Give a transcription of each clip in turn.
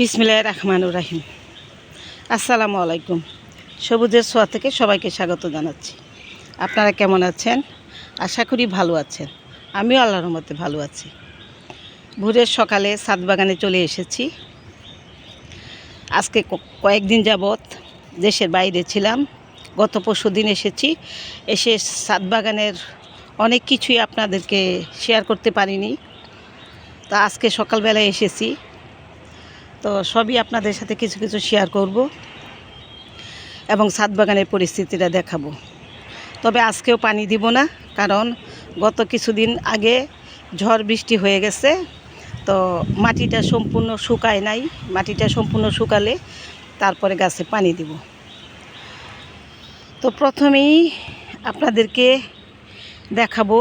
বিসমিল্লাহ রহমানুর রাহিম। আসসালামু আলাইকুম। সবুজের সোয়া থেকে সবাইকে স্বাগত জানাচ্ছি। আপনারা কেমন আছেন? আশা করি ভালো আছেন। আমিও আল্লাহর রহমতে ভালো আছি। ভোরের সকালে সাত বাগানে চলে এসেছি। আজকে কয়েকদিন যাবৎ দেশের বাইরে ছিলাম। গত পরশু দিন এসেছি। এসে সাত বাগানের অনেক কিছুই আপনাদেরকে শেয়ার করতে পারিনি। তা আজকে সকালবেলায় এসেছি। তো সবই আপনাদের সাথে কিছু কিছু শেয়ার করব এবং ছাদ বাগানের পরিস্থিতিটা দেখাবো। তবে আজকেও পানি দিব না, কারণ গত কিছুদিন আগে ঝড় বৃষ্টি হয়ে গেছে, তো মাটিটা সম্পূর্ণ শুকায় নাই। মাটিটা সম্পূর্ণ শুকালে তারপরে গাছে পানি দিব। তো প্রথমেই আপনাদেরকে দেখাবো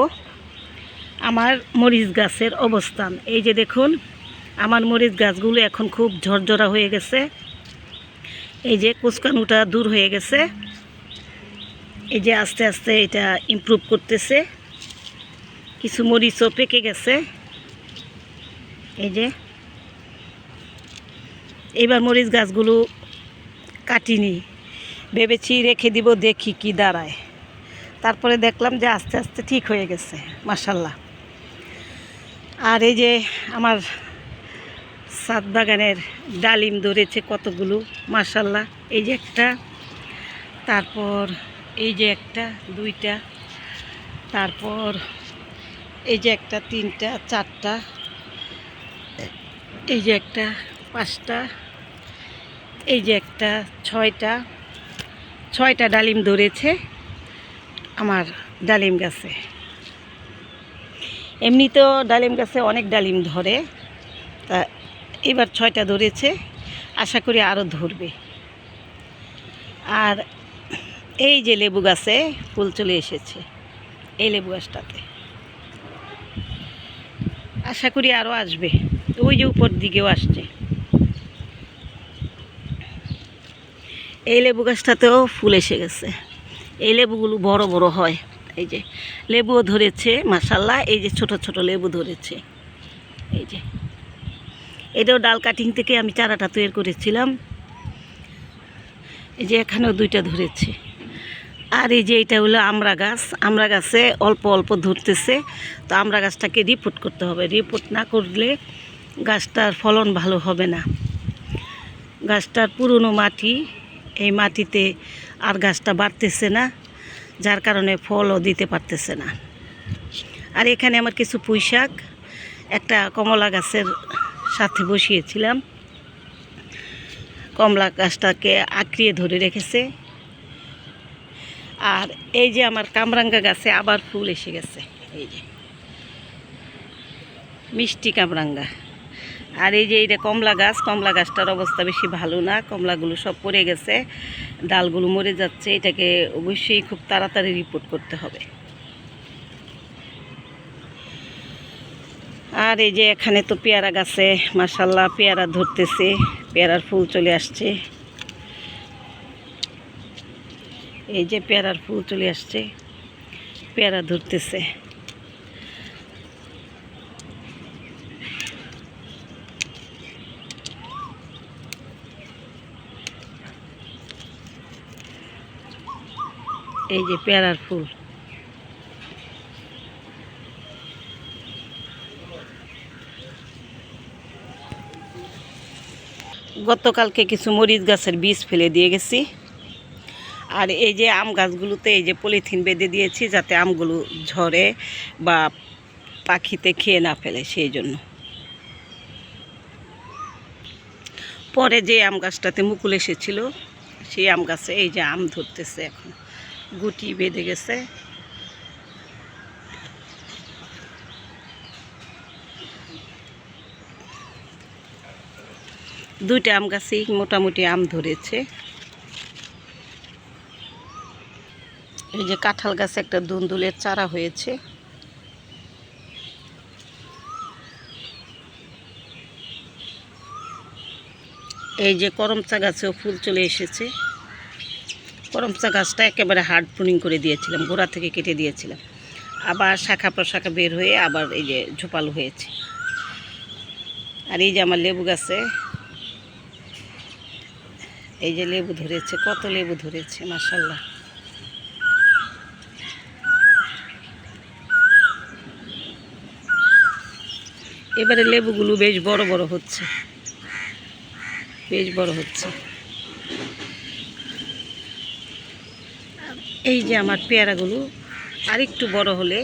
আমার মরিচ গাছের অবস্থান। এই যে দেখুন আমার মরিচ গাছগুলো এখন খুব ঝরঝরা হয়ে গেছে। এই যে কুচকানুটা দূর হয়ে গেছে। এই যে আস্তে আস্তে এটা ইমপ্রুভ করতেছে। কিছু মরিচও পেকে গেছে। এই যে। এইবার মরিচ গাছগুলো কাটিনি। ভেবেছি রেখে দিব, দেখি কি দাঁড়ায়। তারপরে দেখলাম যে আস্তে আস্তে ঠিক হয়ে গেছে মাসাল্লাহ আর এই যে আমার সাত বাগানের ডালিম ধরেছে কতগুলো মাসাল্লাহ এই যে একটা, তারপর এই যে একটা, দুইটা, তারপর এই যে একটা, তিনটা, চারটা, এই যে একটা, পাঁচটা, এই যে একটা, ছয়টা ছয়টা ডালিম ধরেছে আমার ডালিম গাছে। এমনি তো ডালিম গাছে অনেক ডালিম ধরে, তা এবার ছয়টা ধরেছে, আশা করি আরও ধরবে। আর এই যে লেবু গাছে ফুল চলে এসেছে, এই লেবু গাছটাতে। আশা করি আরও আসবে, ওই যে উপর দিকেও আসছে। এই লেবু গাছটাতেও ফুল এসে গেছে। এই লেবুগুলো বড় বড় হয়, এই যে লেবুও ধরেছে মাসাল্লাহ এই যে ছোট ছোট লেবু ধরেছে। এই যে এটাও ডাল কাটিং থেকে আমি চারাটা তৈরি করেছিলাম। এই যে এখানেও দুইটা ধরেছে। আর এই যে এটা হলো আমরা গাছ। আমরা গাছে অল্প অল্প ধরতেছে। তো আমরা গাছটাকে রিপোর্ট করতে হবে। রিপোর্ট না করলে গাছটার ফলন ভালো হবে না। গাছটার পুরনো মাটি, এই মাটিতে আর গাছটা বাড়তেছে না, যার কারণে ফলও দিতে পারতেছে না। আর এখানে আমার কিছু পুঁই শাক একটা কমলা গাছের সাথে বসিয়েছিলাম। কমলা গাছটাকে আঁকড়িয়ে ধরে রেখেছে। আর এই যে আমার কামরাঙ্গা গাছে আবার ফুল এসে গেছে। এই যে। মিষ্টি কামরাঙ্গা। আর এই যে এইটা কমলা গাছ, কমলা গাছটার অবস্থা বেশি ভালো না। কমলাগুলো সব পড়ে গেছে। ডালগুলো মরে যাচ্ছে। এটাকে অবশ্যই খুব তাড়াতাড়ি রিপোর্ট করতে হবে। আর এই যে এখানে তো পেয়ারা গাছে মাসাল্লাহ পেয়ারা ধরতেছে, পেয়ারার ফুল চলে আসছে। এই যে পেয়ারার ফুল চলে আসছে, পেয়ারা ধরতেছে। এই যে পেয়ারার ফুল। গতকালকে কিছু মরিচ গাছের বীজ ফেলে দিয়ে গেছি। আর এই যে আম গাছগুলোতে এই যে পলিথিন বেঁধে দিয়েছি যাতে আমগুলো ঝরে বা পাখিতে খেয়ে না ফেলে সেই জন্য। পরে যে আম গাছটাতে মুকুল এসেছিল, সেই আম গাছে এই যে আম ধরতেছে এখন। গুটি বেঁধে গেছে। দুইটা আম গাছেই মোটামুটি আম ধরেছে। এই যে কাঁঠাল গাছে একটা দুন্দুলের চারা হয়েছে। এই যে করমচা গাছেও ফুল চলে এসেছে। করমচা গাছটা একেবারে হার্ড প্রুনিং করে দিয়েছিলাম, গোড়া থেকে কেটে দিয়েছিলাম। আবার শাখা প্রশাখা বের হয়ে আবার এই যে ঝোপালো হয়েছে। আর এই যে আমার লেবু গাছে এই যে লেবু ধরেছে, কত লেবু ধরেছে মাসাল্লাহ এবারে লেবুগুলো বেশ বড় বড় হচ্ছে। বেশ বড় হচ্ছে। এই যে আমার পেয়ারাগুলো, আরেকটু বড় হলে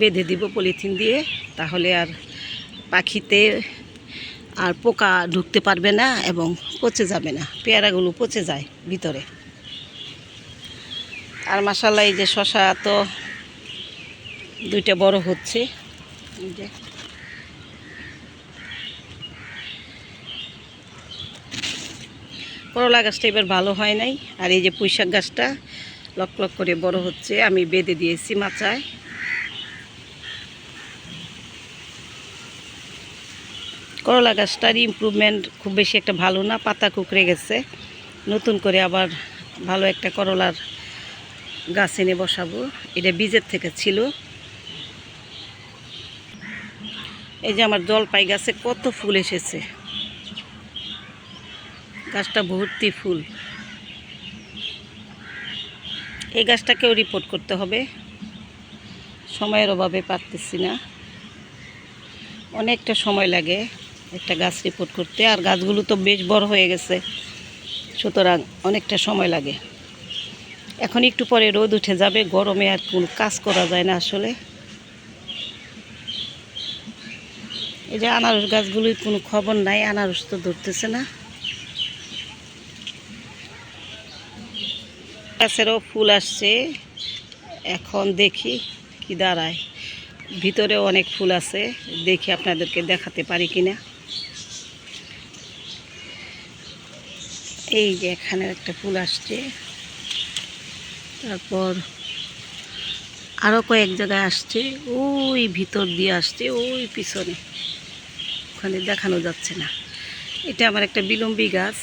বেঁধে দিব পলিথিন দিয়ে, তাহলে আর পাখিতে আর পোকা ঢুকতে পারবে না এবং পচে যাবে না। পেয়ারাগুলো পচে যায় ভিতরে। আর মাসাল্লাহ এই যে শশা তো দুইটা বড় হচ্ছে। যে। করলা গাছটা এবার ভালো হয় নাই। আর এই যে পুঁইশাক গাছটা লক লক করে বড় হচ্ছে। আমি বেঁধে দিয়েছি মাচায়। করলা গাছটার ইমপ্রুভমেন্ট খুব বেশি একটা ভালো না, পাতা কুকড়ে গেছে। নতুন করে আবার ভালো একটা করলার গাছ এনে বসাবো। এটা বীজের থেকে ছিল। এই যে আমার জলপাই গাছে কত ফুল এসেছে। গাছটা ভর্তি ফুল। এই গাছটাকেও রিপোর্ট করতে হবে। সময়ের অভাবে পারতেছি না। অনেকটা সময় লাগে। একটা গাছ রিপোর্ট করতে। আর গাছগুলো তো বেশ বড় হয়ে গেছে। সুতরাং অনেকটা সময় লাগে। এখন একটু পরে রোদ উঠে যাবে, গরমে আর কোনো কাজ করা যায় না আসলে। এই যে আনারস গাছগুলোর কোনো খবর নাই, আনারস তো ধরতেছে না। গাছেরও ফুল আসছে। এখন দেখি কি দাঁড়ায়। ভিতরেও অনেক ফুল আছে, দেখি আপনাদেরকে দেখাতে পারি কিনা। এই যে এখানে একটা ফুল আসছে। তারপর আরও কয়েক জায়গায় আসছে। ওই ভিতর দিয়ে আসছে, ওই পিছনে। ওখানে দেখানো যাচ্ছে না। এটা আমার একটা বিলম্বী গাছ।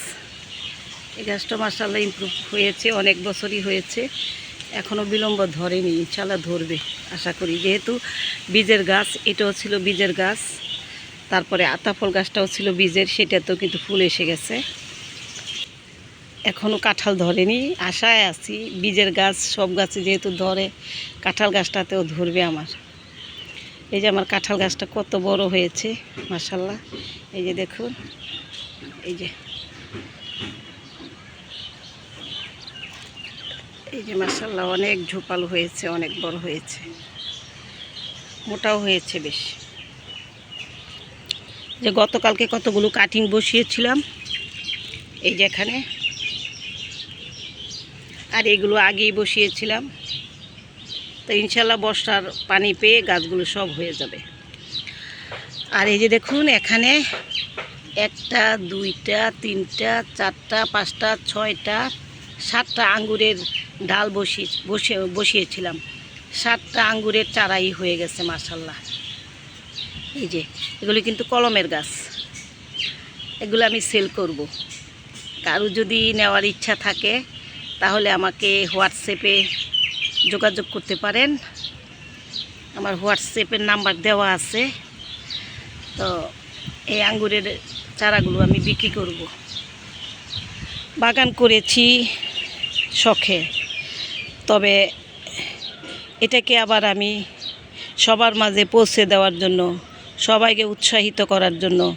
এই গাছটা মাসাল্লাহ ইমপ্রুভ হয়েছে, অনেক বছরই হয়েছে। এখনও বিলম্ব ধরেনি ইনশাল্লাহ ধরবে, আশা করি। যেহেতু বীজের গাছ, এটাও ছিল বীজের গাছ। তারপরে আতাফল গাছটাও ছিল বীজের, সেটাতেও কিন্তু ফুল এসে গেছে। এখনও কাঁঠাল ধরেনি, আশায় আছি। বীজের গাছ, সব গাছে যেহেতু ধরে, কাঁঠাল গাছটাতেও ধরবে আমার। এই যে আমার কাঁঠাল গাছটা কত বড় হয়েছে মাসাল্লাহ এই যে দেখুন, এই যে। এই যে মাসাল্লাহ অনেক ঝোপালো হয়েছে, অনেক বড় হয়েছে। মোটাও হয়েছে বেশ। যে গতকালকে কতগুলো কাটিং বসিয়েছিলাম, এই যে এখানে। আর এগুলো আগেই বসিয়েছিলাম। তো ইনশাল্লাহ বর্ষার পানি পেয়ে গাছগুলো সব হয়ে যাবে। আর এই যে দেখুন, এখানে একটা, দুইটা, তিনটা, চারটা, পাঁচটা, ছয়টা, সাতটা আঙ্গুরের ডাল বসিয়ে বসে, বসিয়েছিলাম। সাতটা আঙ্গুরের চারাই হয়ে গেছে মাসাল্লাহ এই যে, এগুলি কিন্তু কলমের গাছ। এগুলো আমি সেল করব। কারও যদি নেওয়ার ইচ্ছা থাকে তাহলে আমাকে হোয়াটসঅ্যাপে যোগাযোগ করতে পারেন। আমার হোয়াটসঅ্যাপের নাম্বার দেওয়া আছে। তো এই আঙ্গুরের চারাগুলো আমি বিক্রি করব। বাগান করেছি শখে। তবে এটাকে আবার আমি সবার মাঝে পৌঁছে দেওয়ার জন্য, সবাইকে উৎসাহিত করার জন্য,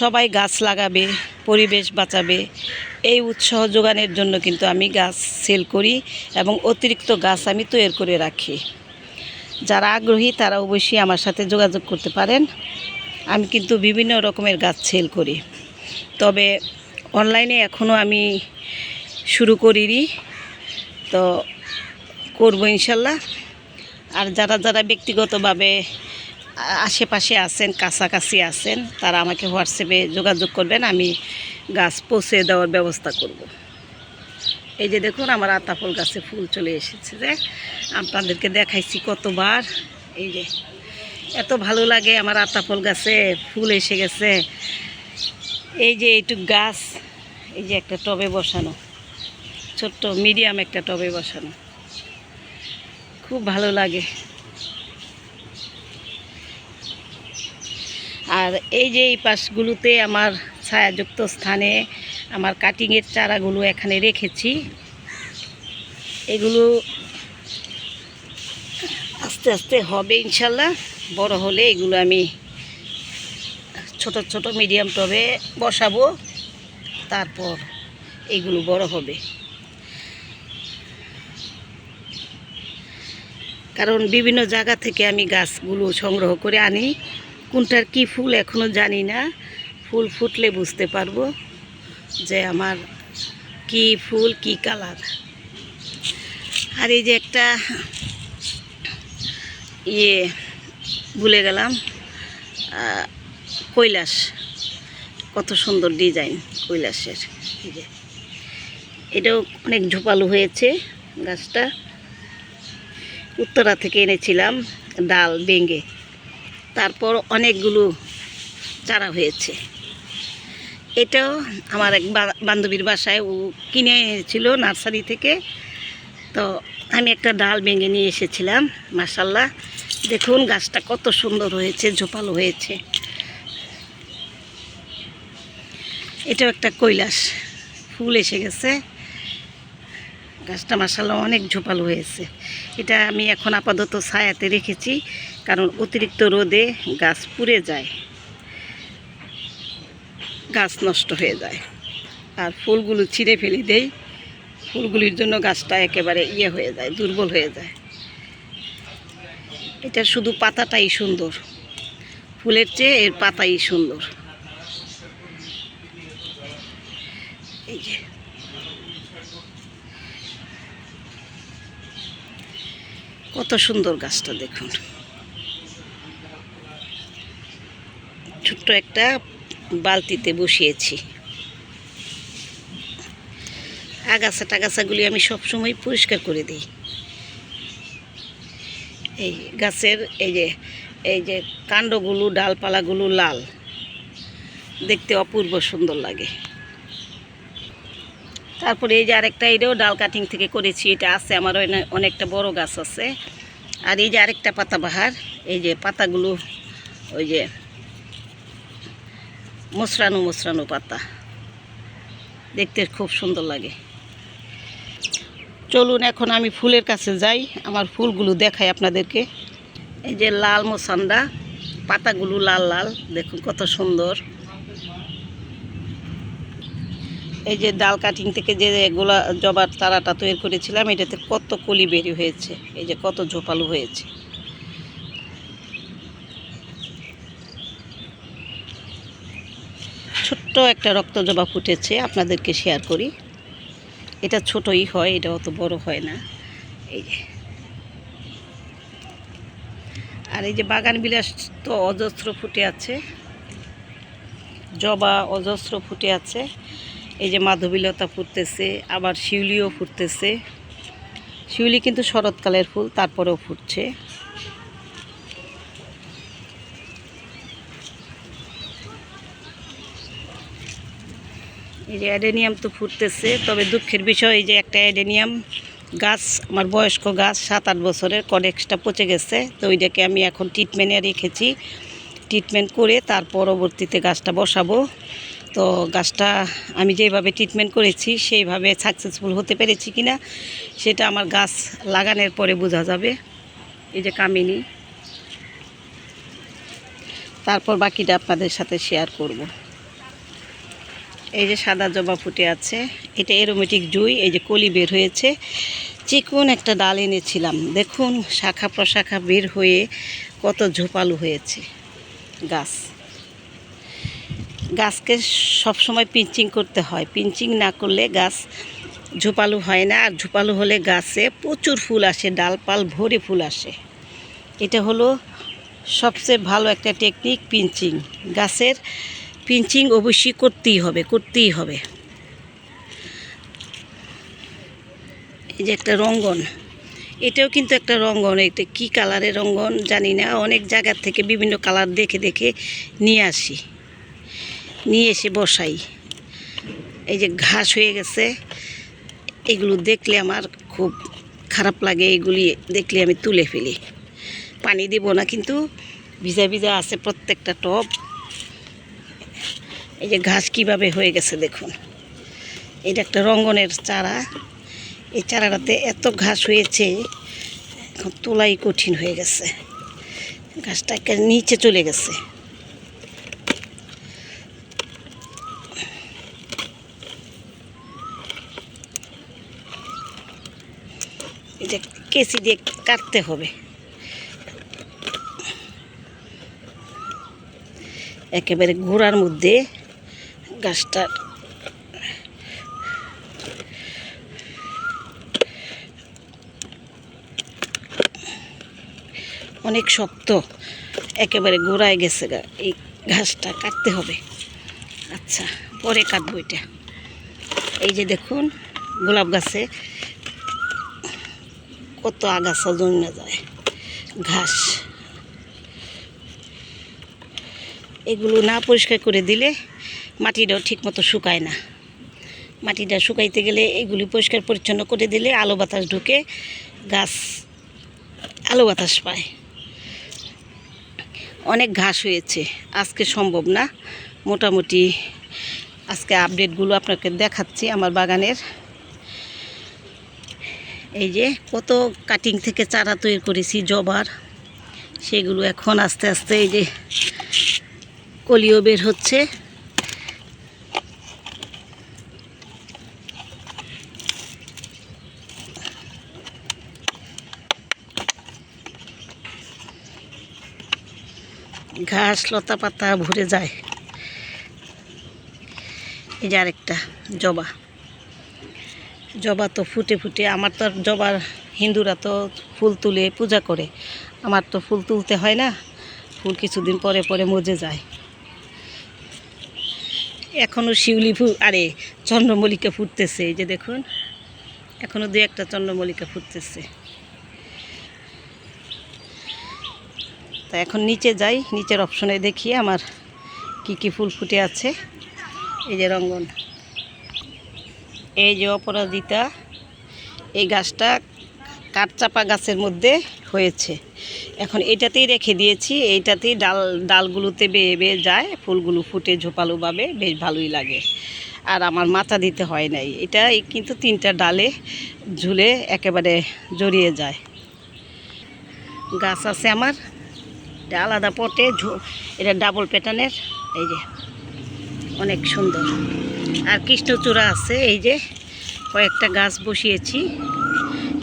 সবাই গাছ লাগাবে, পরিবেশ বাঁচাবে এই উৎসাহ যোগানের জন্য কিন্তু আমি গাছ সেল করি এবং অতিরিক্ত গাছ আমি তৈরি করে রাখি। যারা আগ্রহী তারা অবশ্যই আমার সাথে যোগাযোগ করতে পারেন। আমি কিন্তু বিভিন্ন রকমের গাছ সেল করি। তবে অনলাইনে এখনও আমি শুরু করিনি। তো করব ইনশাল্লাহ। আর যারা যারা ব্যক্তিগতভাবে আশেপাশে আছেন, কাছাকাছি আছেন, তারা আমাকে হোয়াটসঅ্যাপে যোগাযোগ করবেন। আমি গাছ পৌঁছে দেওয়ার ব্যবস্থা করব। এই যে দেখুন, আমার আতাফল গাছে ফুল চলে এসেছে যে, আপনাদেরকে দেখাইছি কতবার। এই যে, এত ভালো লাগে আমার আতাফল গাছে, ফুল এসে গেছে। এই যে এইটুক গাছ, এই যে একটা টবে বসানো, ছোট্ট মিডিয়াম একটা টবে বসানো। খুব ভালো লাগে। আর এই যে এই পাশগুলোতে আমার ছায়াযুক্ত স্থানে আমার কাটিংয়ের চারাগুলো এখানে রেখেছি। এগুলো আস্তে আস্তে হবে ইনশাল্লাহ। বড় হলে এগুলো আমি ছোট ছোট মিডিয়াম টবে বসাবো। তারপর এগুলো বড় হবে। কারণ বিভিন্ন জায়গা থেকে আমি গাছগুলো সংগ্রহ করে আনি। কোনটার কি ফুল এখনও জানি না। ফুল ফুটলে বুঝতে পারব যে আমার কি ফুল, কি কালার। আর এই যে একটা ইয়ে ভুলে গেলাম কৈলাস। কত সুন্দর ডিজাইন কৈলাসের। এটাও অনেক ঝোপালো হয়েছে গাছটা। উত্তরা থেকে এনেছিলাম ডাল, বেঙ্গে। তারপর অনেকগুলো চারা হয়েছে। এটাও আমার এক বান্ধবীর বাসায়, ও কিনে এনেছিল নার্সারি থেকে। তো আমি একটা ডাল ভেঙে নিয়ে এসেছিলাম মাসাল্লাহ দেখুন গাছটা কত সুন্দর হয়েছে, ঝোপালো হয়েছে। এটাও একটা কৈলাস, ফুল এসে গেছে। গাছটা মাসাল্লাহ অনেক ঝোপালো হয়েছে। এটা আমি এখন আপাতত ছায়াতে রেখেছি, কারণ অতিরিক্ত রোদে গাছ পুড়ে যায়। গাছ নষ্ট হয়ে যায়। আর ফুলগুলো ছিঁড়ে ফেলে দেই। ফুলগুলির জন্য গাছটা একেবারে ইয়ে হয়ে যায়, দুর্বল হয়ে যায়। এটা শুধু পাতাটাই সুন্দর। ফুলের চেয়ে এর পাতাই সুন্দর। এই যে। কত সুন্দর গাছটা দেখুন। ছোট্ট একটা বালতিতে বসিয়েছি। আগাছা টাগাছাগুলি আমি সবসময় পরিষ্কার করে দিই। এই গাছের এই যে এই যে কাণ্ডগুলো, ডালপালাগুলো লাল। দেখতে অপূর্ব সুন্দর লাগে। তারপরে এই যে আরেকটা, এটাও ডাল কাটিং থেকে করেছি। এটা আছে আমার অনেকটা বড় গাছ আছে। আর এই যে আরেকটা পাতাবাহার, এই যে পাতাগুলো, ওই যে মোসরানো মোসরানো পাতা। দেখতে খুব সুন্দর লাগে। চলুন এখন আমি ফুলের কাছে যাই, আমার ফুলগুলো দেখাই আপনাদেরকে। এই যে লাল মোসান্ডা পাতাগুলো লাল লাল, দেখুন কত সুন্দর। এই যে ডাল কাটিং থেকে যে গোলা জবার তারাটা তৈরি করেছিলাম, এটাতে কত কলি বেরি হয়েছে, এই যে কত ঝোপালো হয়েছে। ছোট্ট একটা রক্ত জবা ফুটেছে, আপনাদেরকে শেয়ার করি। এটা ছোটই হয় এটা অত বড় হয় না। এই যে। আর এই যে বাগান বিলাস তো অজস্র ফুটে আছে। জবা অজস্র ফুটে আছে। এই যে মাধবীলতা ফুটতেছে, আবার শিউলিও ফুটতেছে। শিউলি কিন্তু শরৎকালের ফুল, তারপরেও ফুটছে। এই যে অ্যাডেনিয়াম তো ফুটতেছে, তবে দুঃখের বিষয় এই যে একটা অ্যাডেনিয়াম গাছ, আমার বয়স্ক গাছ সাত আট বছরের কডেক্সটা পচে গেছে, তো ওইটাকে আমি এখন ট্রিটমেন্টে রেখেছি। ট্রিটমেন্ট করে তার পরবর্তীতে গাছটা বসাবো। তো গাছটা আমি যেভাবে ট্রিটমেন্ট করেছি, সেইভাবে সাকসেসফুল হতে পেরেছি কি না সেটা আমার গাছ লাগানোর পরে বোঝা যাবে। এই যে কামিনী। তারপর বাকিটা আপনাদের সাথে শেয়ার করব। এই যে সাদা জবা ফুটে আছে, এটা এরোমেটিক জুই, এই যে কলি বের হয়েছে। চিকন একটা ডাল এনেছিলাম, দেখুন, শাখা প্রশাখা বের হয়ে কত ঝোপালু হয়েছে গাছ। গাছকে সবসময় পিঞ্চিং করতে হয়। পিঞ্চিং না করলে গাছ ঝোপালু হয় না, আর ঝোপালু হলে গাছে প্রচুর ফুল আসে, ডালপাল ভরে ফুল আসে। এটা হলো সবচেয়ে ভালো একটা টেকনিক পিঞ্চিং। গাছের পিঞ্চিং অবশ্যই করতেই হবে করতেই হবে। এই যে একটা রঙ্গন, এটাও কিন্তু একটা রঙ্গন, এটা কী কালারের রঙ্গন জানি না, অনেক জায়গার থেকে বিভিন্ন কালার দেখে দেখে নিয়ে আসি। নিয়ে এসে বসাই। এই যে ঘাস হয়ে গেছে, এগুলো দেখলে আমার খুব খারাপ লাগে, এগুলি দেখলে আমি তুলে ফেলি। পানি দিব না কিন্তু ভিজা ভিজা আছে প্রত্যেকটা টব। এই যে ঘাস কীভাবে হয়ে গেছে দেখুন। এটা একটা রঙ্গনের চারা। এই চারাটাতে এত ঘাস হয়েছে, এখন তোলাই কঠিন হয়ে গেছে। ঘাসটা একেবারে নিচে চলে গেছে। যে কেসি দিয়ে কাটতে হবে। একেবারে ঘোড়ার মধ্যে গাছটার অনেক শক্ত, একেবারে গোড়ায় গেছে গা, এই ঘাসটা কাটতে হবে। আচ্ছা পরে কাটবো এটা। এই যে দেখুন, গোলাপ গাছে কত আগাছা জমে যায়, ঘাস। এগুলো না পরিষ্কার করে দিলে মাটিটাও ঠিকমতো শুকায় না। মাটিটা শুকাইতে গেলে এগুলি পরিষ্কার পরিচ্ছন্ন করে দিলে আলো বাতাস ঢুকে গাছ আলো বাতাস পায়। অনেক ঘাস হয়েছে, আজকে সম্ভব না। মোটামুটি আজকে আপডেটগুলো আপনাকে দেখাচ্ছি আমার বাগানের। এই যে কত কাটিং থেকে চারা তৈরি করেছি, জবার। সেগুলো এখন আস্তে আস্তে এই যে কলিও বের হচ্ছে। ঘাস, লতা পাতা ভরে যায়। এই যে আরেকটা, জবা। জবা তো ফুটে ফুটে, আমার তো জবার হিন্দুরা তো ফুল তুলে পূজা করে। আমার তো ফুল তুলতে হয় না, ফুল কিছুদিন পরে পরে মজে যায়। এখনও শিউলি ফুল, আরে চন্দ্রমল্লিকা ফুটতেছে, এই যে দেখুন। এখনও দু একটা চন্দ্রমল্লিকা ফুটতেছে। তা এখন নিচে যাই, নিচের অপশনে দেখি আমার কি কি ফুল ফুটে আছে। এই যে রঙ্গন। এই যে অপরাজিতা, এই গাছটা কাঠচাপা গাছের মধ্যে হয়েছে। এখন এটাতেই রেখে দিয়েছি, এইটাতেই ডাল, ডালগুলোতে বেয়ে বেয়ে যায়, ফুলগুলো ফুটে ঝোপালোভাবে বেশ ভালোই লাগে। আর আমার মাথা দিতে হয় নাই, এটা কিন্তু তিনটা ডালে ঝুলে একেবারে জড়িয়ে যায়। গাছ আছে আমার এটা আলাদা পটে এটা ডাবল প্যাটার্নের এই যে, অনেক সুন্দর। আর কৃষ্ণচূড়া আছে, এই যে, কয়েকটা গাছ বসিয়েছি।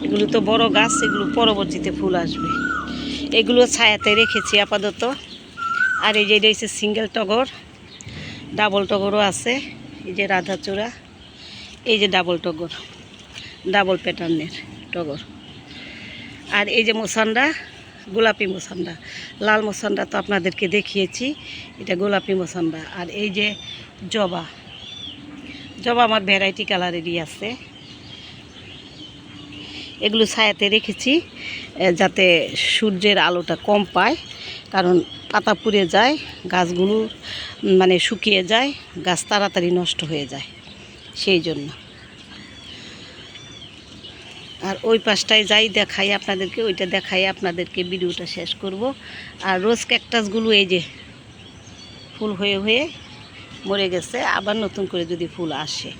এগুলো তো বড় গাছ, এগুলো পরবর্তীতে ফুল আসবে। এগুলো ছায়াতে রেখেছি আপাতত। আর এই যে, এটা হচ্ছে সিঙ্গেল টগর ডাবল টগরও আছে, এই যে রাধাচূড়া, এই যে ডাবল টগর ডাবল প্যাটার্নের টগর। আর এই যে মোসান্ডা গোলাপি মোসান্ডা লাল মোসান্ডা তো আপনাদেরকে দেখিয়েছি, এটা গোলাপি মোসান্ডা আর এই যে জবা জবা আমার ভ্যারাইটি কালারেরই আছে। এগুলো ছায়াতে রেখেছি যাতে সূর্যের আলোটা কম পায়, কারণ পাতা পুড়ে যায়, গাছগুলো মানে শুকিয়ে যায়, গাছ তাড়াতাড়ি নষ্ট হয়ে যায়, সেই জন্য। আর ওই পাশটায় যাই দেখাই আপনাদেরকে, ওইটা দেখাই আপনাদেরকে ভিডিওটা শেষ করব। আর রোজ ক্যাকটাসগুলো এই যে ফুল হয়ে হয়ে মরে গেছে, আবার নতুন করে যদি ফুল আসে।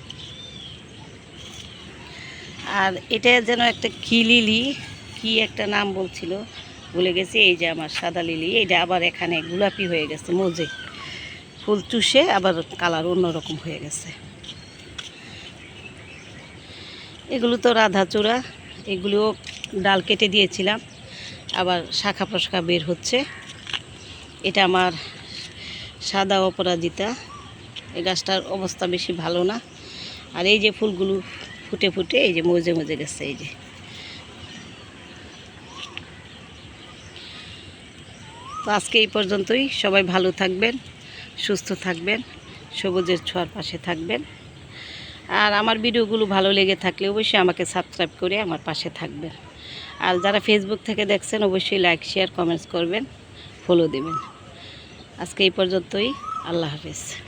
আর এটা যেন একটা কি লিলি, কি একটা নাম বলছিল, ভুলে গেছি, এই যে আমার সাদা লিলি, এইটা আবার এখানে গোলাপি হয়ে গেছে, মজে। ফুল চুষে আবার কালার অন্যরকম হয়ে গেছে। এগুলো তো রাধাচূড়া এগুলিও ডাল কেটে দিয়েছিলাম, আবার শাখা প্রশাখা বের হচ্ছে। এটা আমার সাদা অপরাজিতা, এই গাছটার অবস্থা বেশি ভালো না। আর এই যে ফুলগুলো ফুটে ফুটে, এই যে মজে মজে গেছে, এই যে। তো আজকে এই পর্যন্তই, সবাই ভালো থাকবেন, সুস্থ থাকবেন, সবুজের ছোঁয়ার পাশে থাকবেন। আর আমার ভিডিওগুলো ভালো লেগে থাকলে অবশ্যই আমাকে সাবস্ক্রাইব করে আমার পাশে থাকবেন। আর যারা ফেসবুক থেকে দেখছেন, অবশ্যই লাইক শেয়ার কমেন্টস করবেন ফলো দেবেন। আজকে এই পর্যন্তই, আল্লাহ হাফেজ।